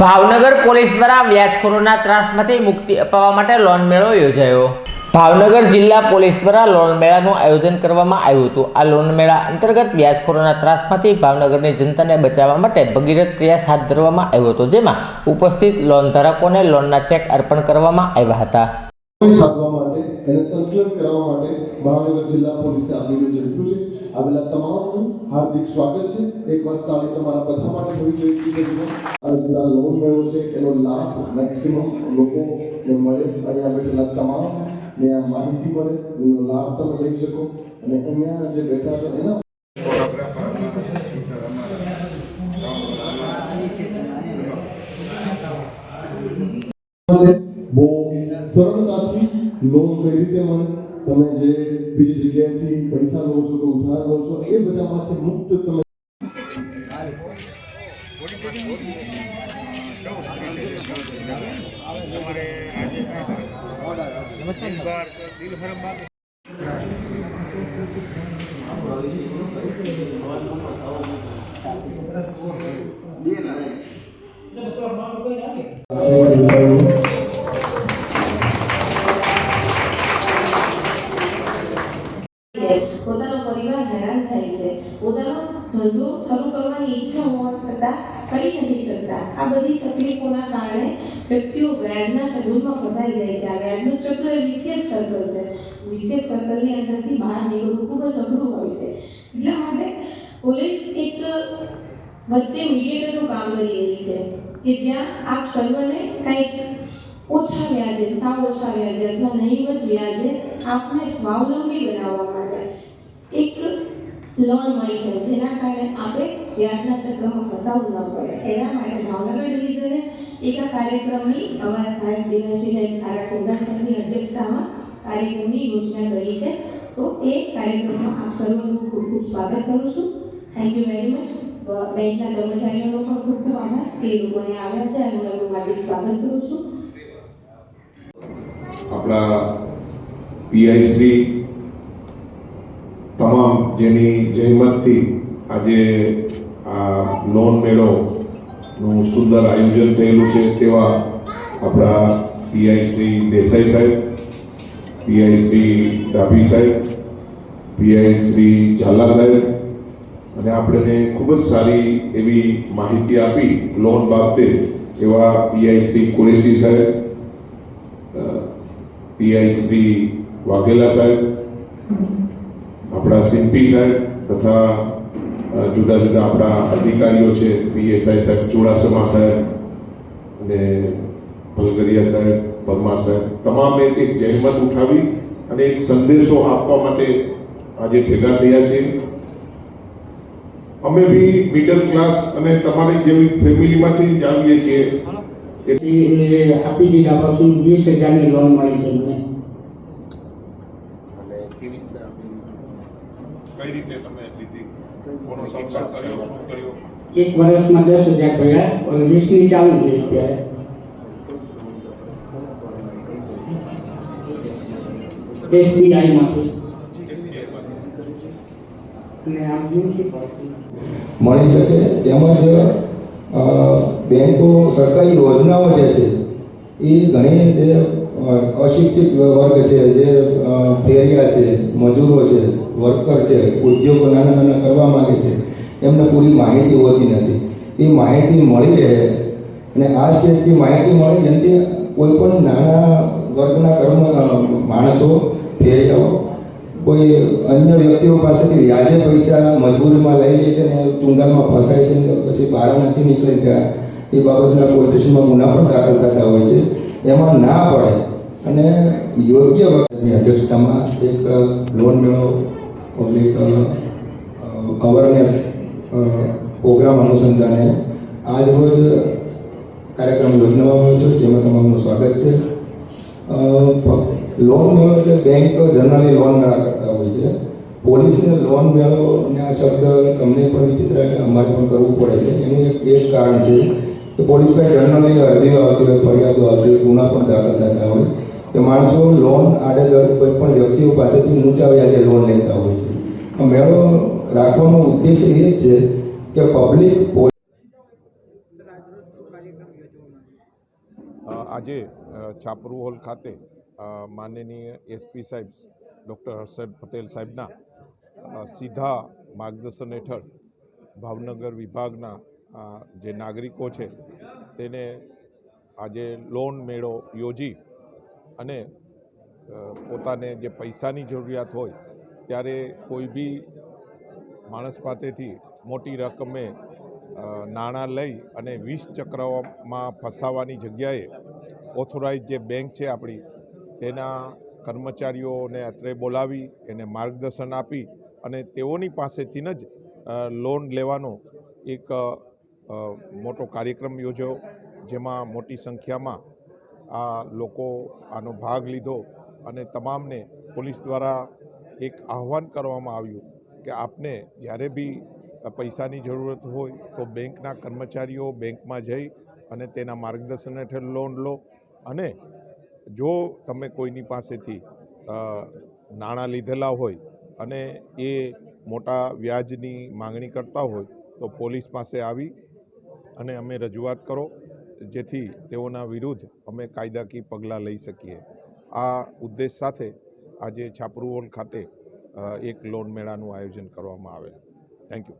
Bhavnagar police દ્વારા વ્યાજખોરોના ત્રાસમાંથી મુક્તિ અપાવવા માટે લોન મેળો યોજાયો. ભાવનગર જિલ્લા પોલીસ દ્વારા લોન મેળાનું આયોજન કરવામાં આવ્યું હતું. આ લોન મેળા અંતર્ગત વ્યાજખોરોના ત્રાસમાંથી ભાવનગરની જનતાને બચાવવા માટે ભગીરથ પ્રયાસ હાથ ધરવામાં આવ્યો હતો, જેમાં ઉપસ્થિત લોન ધારકોને લોનના ચેક અર્પણ કરવામાં આવ્યા હતા. સાધવા માટે અને સંકલન કરવા માટે ભાવનગર જિલ્લા પોલીસે આ વીડિયો ઝડપ્યું છે. આવેલા તમામનું હાર્દિક સ્વાગત છે. એકવાર તાળી તમારા બધા માટે હોવી જોઈએ જિલ્લા લોન મળ્યો છે એનો લાભ મેક્સિમમ લોકો મળે. અહીંયા બેઠેલા તમામ ને આ માહિતી મળે. એનો લાભ તમે લઈ શકો. અને અહીંયા જે બેઠા છો એના બહુ સરળતાથી લોન કઈ રીતે મળે? તમે જે બીજી જગ્યાએથી પૈસા લો છો કે ઉધાર લો છો એ બધામાંથી મુક્ત તમે છે થાય છે. પોતાનો ધંધો શરૂ કરવાની ઈચ્છા હોવા છતાં કરી નથી શકતા. આ બધી તકલીફોના કારણે વ્યક્તિઓ વ્યાજના ચક્રમાં ફસાઈ જાય છે. આ વ્યાજનું ચક્ર એ વિશેષ સર્કલ છે. વિશેષ સર્કલની અંદરથી બહાર નીકળવું ખૂબ જ અઘરું હોય છે. એટલા માટે પોલીસ એક વચ્ચે મીડિયેટરનું કામ કરી રહી છે કે જ્યાં આપ સર્વને કંઈક ઓછા વ્યાજે, સાવ ઓછા વ્યાજે અથવા નહીવત વ્યાજે આપને સ્વાવલંબી બનાવવા માટે લોન મળી જાય. જેના કારણે આપણે વ્યાજના ચક્રમાં ફસાવું ન પડે. એના માટે ભાવનગર ડિવિઝને એક કાર્યક્રમની અમારા સાહેબ દિનેશજી સાહેબ આરા સિંધા સાહેબની અધ્યક્ષતામાં કાર્યક્રમની યોજના કરી છે. તો એ કાર્યક્રમમાં આપ સર્વનું ખૂબ ખૂબ સ્વાગત કરું છું. થેન્ક યુ વેરી મચ બેંકના કર્મચારીઓનો પણ ખૂબ ખૂબ આભાર. એ લોકોને આવ્યા છે. અને એમનું હાર્દિક સ્વાગત કરું છું. આપણા પીઆઈ શ્રી તમામ જેની જહેમતથી આજે આ લોન મેળોનું સુંદર આયોજન થયેલું છે તેવા આપણા પીઆઈસી દેસાઈ સાહેબ, પીઆઈસી ડાભી સાહેબ પીઆઈ શ્રી ઝાલા સાહેબ અને આપણને ખૂબ જ સારી એવી માહિતી આપી લોન બાબતે એવા પીઆઈસી કુરેશી સાહેબ પીઆઈસી વાઘેલા સાહેબ આપણા સિમ્પી સાહેબ તથા જુદા જુદા આપણા અધિકારીઓ છે પીએસઆઈ સાહેબ, ચુડાસમા સાહેબ અને ભલગરિયા સાહેબ, પરમાર સાહેબ, તમામે એક જહેમત ઉઠાવી અને એક સંદેશો આપવા માટે આજે ભેગા થયા છે અમે બી મિડલ ક્લાસ અને તમારી જેવી ફેમિલીમાંથી જ આવીએ છીએ. આપી દીધા પછી વીસ હજારની લોન મળી છે મને. કોનો સંપર્ક કર્યો શું કર્યો એક વર્ષમાં દસ હજાર પડ્યા અને વીસની ચાલુ છે અત્યારે એસબીઆઈમાંથી અને આમ મ્યુનિસિપાલિટી મળી શકે તેમજ અ, બેંકો સરકારી યોજનાઓ જે છે એ ઘણી જે અ, અશિક્ષિત વર્ગ છે, જે ફેરિયા છે, મજૂરો છે, વર્કર છે, ઉદ્યોગો નાના નાના કરવા માગે છે, એમને પૂરી માહિતી હોતી નથી. એ માહિતી મળી રહે અને આ સ્ટેજથી માહિતી મળી જેનાથી કોઈ પણ નાના વર્ગના કર્મ માણસો ફેરિયાઓ કોઈ અન્ય વ્યક્તિઓ પાસેથી વ્યાજે પૈસા મજબૂરીમાં લઈ લે છે ને ચુંગાલમાં ફસાય છે ને પછી બહાર નથી નીકળી ગયા, એ બાબતના પોલીસ સ્ટેશનમાં ગુના પણ દાખલ થતા હોય છે. એમાં ના પડે. અને યોગ્ય વખતની અધ્યક્ષતામાં એક લોન મેળો પબ્લિક અવેરનેસ પ્રોગ્રામ અનુસંધાને આજરોજ કાર્યક્રમ યોજવામાં આવ્યો છે, જેમાં તમામનું સ્વાગત છે. લોન મેળો એટલે બેંક જનરલી લોન હોય છે. પોલીસને લોન મેળો અને આ શબ્દ તમને પણ વિચિત્ર અને અમારે પણ કરવું પડે છે. એનું એક એક કારણ છે કે પોલીસ પાસે જનરલી અરજીઓ આવતી હોય, ફરિયાદો આવતી હોય, ગુના પણ દાખલ થતા હોય. કે માણસો લોન આડેધડ કોઈ પણ વ્યક્તિઓ પાસેથી ઊંચા વ્યાજે લોન લેતા હોય છે. મેળો રાખવાનો ઉદ્દેશ એ છે કે પબ્લિક આજે છાપરુ હોલ ખાતે માનનીય એસપી સાહેબ, ડૉક્ટર હર્ષદ પટેલ સાહેબના સીધા માર્ગદર્શન હેઠળ ભાવનગર વિભાગના જે નાગરિકો છે, તેને આજે લોન મેળો યોજી અને પોતાને જે પૈસાની જરૂરિયાત હોય, ત્યારે કોઈ બી માણસ પાસેથી મોટી રકમે નાણાં લઈ અને વીસ ચક્રમાં ફસાવાની જગ્યાએ ઓથોરાઇઝ જે બેંક છે આપણી, તેના કર્મચારીઓને અત્રે બોલાવી, એને માર્ગદર્શન આપી અને તેઓની પાસેથી જ લોન લેવાનો એક મોટો કાર્યક્રમ યોજ્યો, જેમાં મોટી સંખ્યામાં આ લોકો આનો ભાગ લીધો અને તમામને પોલીસ દ્વારા એક આહવાન કરવામાં આવ્યું કે આપને જ્યારે બી પૈસાની જરૂરત હોય તો બેંકના કર્મચારીઓ બેંકમાં જઈ અને તેના માર્ગદર્શન હેઠળ લોન લો. અને જો તમે કોઈની પાસેથી નાણાં લીધેલા હોય અને એ મોટા વ્યાજની માંગણી કરતા હોય તો પોલીસ પાસે આવી અને અમે રજૂઆત કરો. જેથી તેઓના વિરુદ્ધ અમે કાયદાકીય પગલાં લઈ શકીએ. આ ઉદ્દેશ સાથે આજે છાપરુ ખાતે એક લોન મેળાનું આયોજન કરવામાં આવેલ. Thank you